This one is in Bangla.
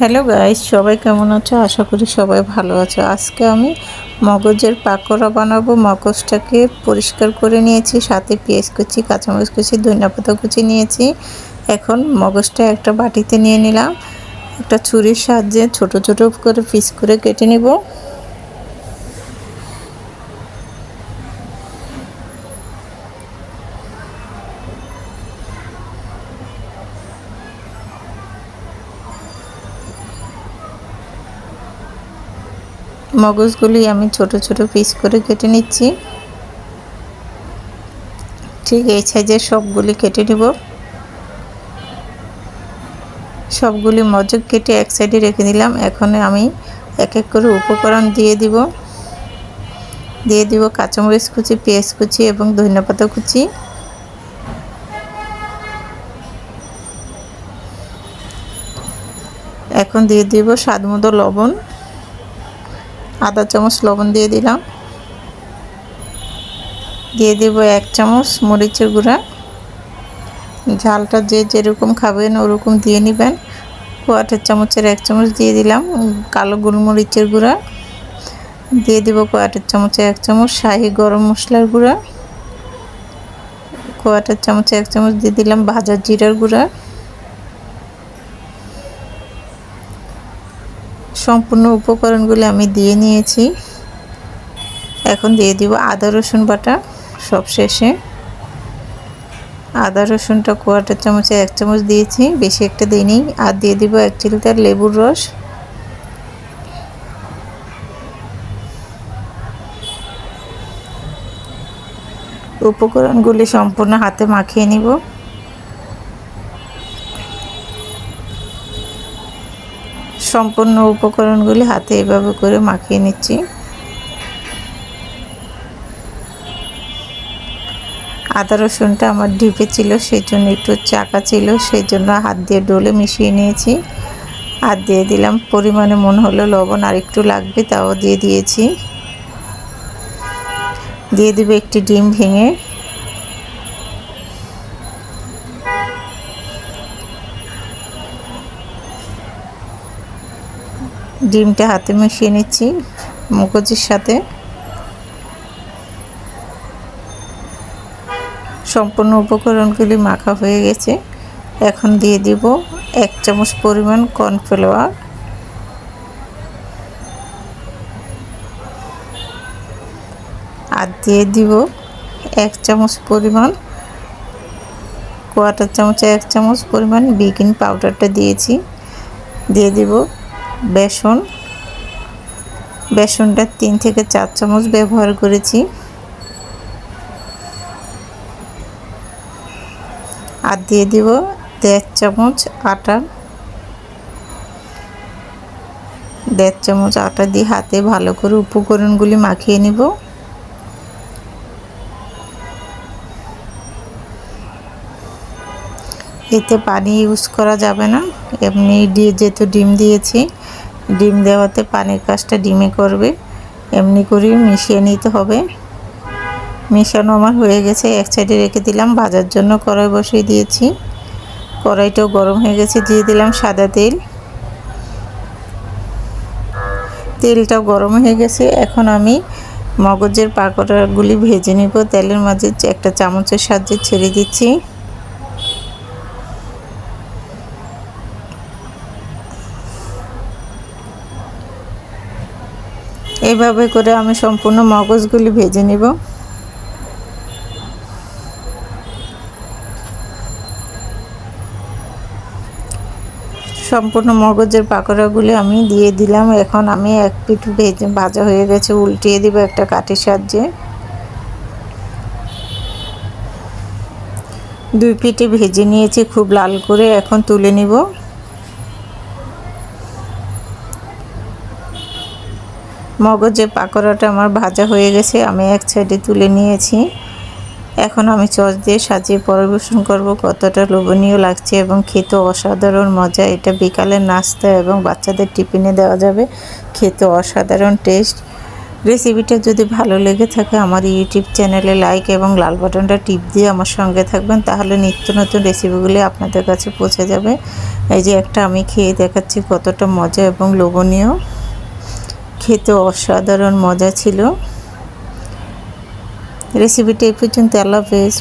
হ্যালো গাইস, সবাই কেমন আছো? আশা করি সবাই ভালো আছো। আজকে আমি মগজের পাকোড়া বানাবো। মগজটাকে পরিষ্কার করে নিয়েছি, সাথে পেঁয়াজ কুচি, কাঁচামরিচ কুচি ধনিয়া পাতা কুচি নিয়েছি। এখন মগজটা একটা বাটিতে নিয়ে নিলাম। একটা ছুরির সাহায্যে ছোট ছোট করে পিস করে কেটে নিব। মগজগুলি আমি ছোট ছোট পিস করে কেটে নিচ্ছি। ঠিক এই সাইজের সবগুলি কেটে নেব। সবগুলি মজক কেটে এক সাইডে রেখে দিলাম। এখন আমি এক এক করে উপকরণ দিয়ে দিব। দিয়ে দিব কাঁচামরিচ কুচি, পেঁয়াজ কুচি এবং ধন্যপাতা কুচি। এখন দিয়ে দিব স্বাদ মতো লবণ। আধা চামচ লবণ দিয়ে দিলাম। দিয়ে দেব এক চামচ মরিচের গুঁড়া। ঝালটা যে যেরকম খাবেন ওরকম দিয়ে নেবেন। কোয়াটার চামচের এক চামচ দিয়ে দিলাম কালো গোলমরিচের গুঁড়া। দিয়ে দেবো কোয়াটার চামচে এক চামচ শাহি গরম মশলার গুঁড়া। কোয়াটার চামচে এক চামচ দিয়ে দিলাম ভাজা জিরার গুঁড়া। সম্পূর্ণ উপকরণগুলো আমি দিয়ে নিয়েছি। এখন দিয়ে দিব আদা, রসুন বাটা সব শেষে। আদা, রসুনটা কোয়াটার চামচে এক চামচ দিয়েছি, বেশি একটা দিইনি। আর দিয়ে দিব এক চিলতার লেবুর রস। উপকরণগুলি সম্পূর্ণ হাতে মাখিয়ে নিব। সম্পূর্ণ উপকরণগুলি হাতে এভাবে করে মাখিয়ে নিচ্ছি। আদা রসুনটা আমার ঢিপে ছিল সেই জন্য একটু চাকা ছিল সেই জন্য হাত দিয়ে ডোলে মিশিয়ে নিয়েছি। হাত দিয়ে দিলাম, পরিমাণে মনে হলো লবণ আর একটু লাগবে, তাও দিয়ে দিয়েছি। দিয়ে দেবে একটি ডিম ভেঙে। ডিমটা হাতে মিশিয়ে নিচ্ছি মুখোজির সাথে। সম্পূর্ণ উপকরণগুলি মাখা হয়ে গেছে। এখন দিয়ে দিব এক চামচ পরিমাণ কর্নফ্লাওয়ার। আর দিয়ে দিব এক চামচ পরিমাণ কোয়াটার চামচে এক চামচ পরিমাণ বেকিং পাউডারটা দিয়েছি। দিয়ে দিব বেসন। বেসনটা তিন থেকে চার চামচ ব্যবহার করেছি। আর দিয়ে দিব দেড় চামচ আটা। দেড় চামচ আটা দিয়ে হাতে ভালো করে উপকরণগুলি মাখিয়ে নিব। এতে পানি ইউজ করা যাবে না। এমনি দিয়ে যেহেতু ডিম দিয়েছি ডিম দেওয়াতে পানির কাজটা ডিমে করবে। এমনি করেই মিশিয়ে নিতে হবে। মিশানো আমার হয়ে গেছে, এক সাইডে রেখে দিলাম। ভাজার জন্য কড়াই বসিয়ে দিয়েছি। কড়াইটাও গরম হয়ে গেছে, দিয়ে দিলাম সাদা তেল। তেলটাও গরম হয়ে গেছে। এখন আমি মগজের পাকোড়াগুলি ভেজে নিব। তেলের মাঝে একটা চামচের সাহায্যে ছেড়ে দিচ্ছি। এইভাবে করে আমি সম্পূর্ণ মগজগুলি ভেজে নিব। সম্পূর্ণ মগজের পাকোড়াগুলি আমি দিয়ে দিলাম। এখন আমি এক পিঠ ভেজে ভাজা হয়ে গেছে, উল্টিয়ে দিব একটা কাঠের সাহায্যে। দুই পিঠে ভেজে নিয়েছি, খুব লাল করে। এখন তুলে নিব। মগজের পাকোড়াটা আমার ভাজা হয়ে গেছে, আমি এক সাইডে তুলে নিয়েছি। এখন আমি চচ দিয়ে সাজিয়ে পরিবেশন করব, কতটা লোভনীয় লাগছে এবং খেতে অসাধারণ মজা। এটা বিকালের নাস্তা এবং বাচ্চাদের টিফিনে দেওয়া যাবে। খেতে অসাধারণ টেস্ট। রেসিপিটা যদি ভালো লেগে থাকে, আমার ইউটিউব চ্যানেলে লাইক এবং লাল বাটনটা টিপ দিয়ে আমার সঙ্গে থাকবেন, তাহলে নিত্য নতুন রেসিপিগুলি আপনাদের কাছে পৌঁছে যাবে। এই যে একটা আমি খেয়ে দেখাচ্ছি কতটা মজা এবং লোভনীয়। খেতে অসাধারণ মজা ছিল। রেসিপিটা এই পর্যন্ত আল্লাহ হাফেজ।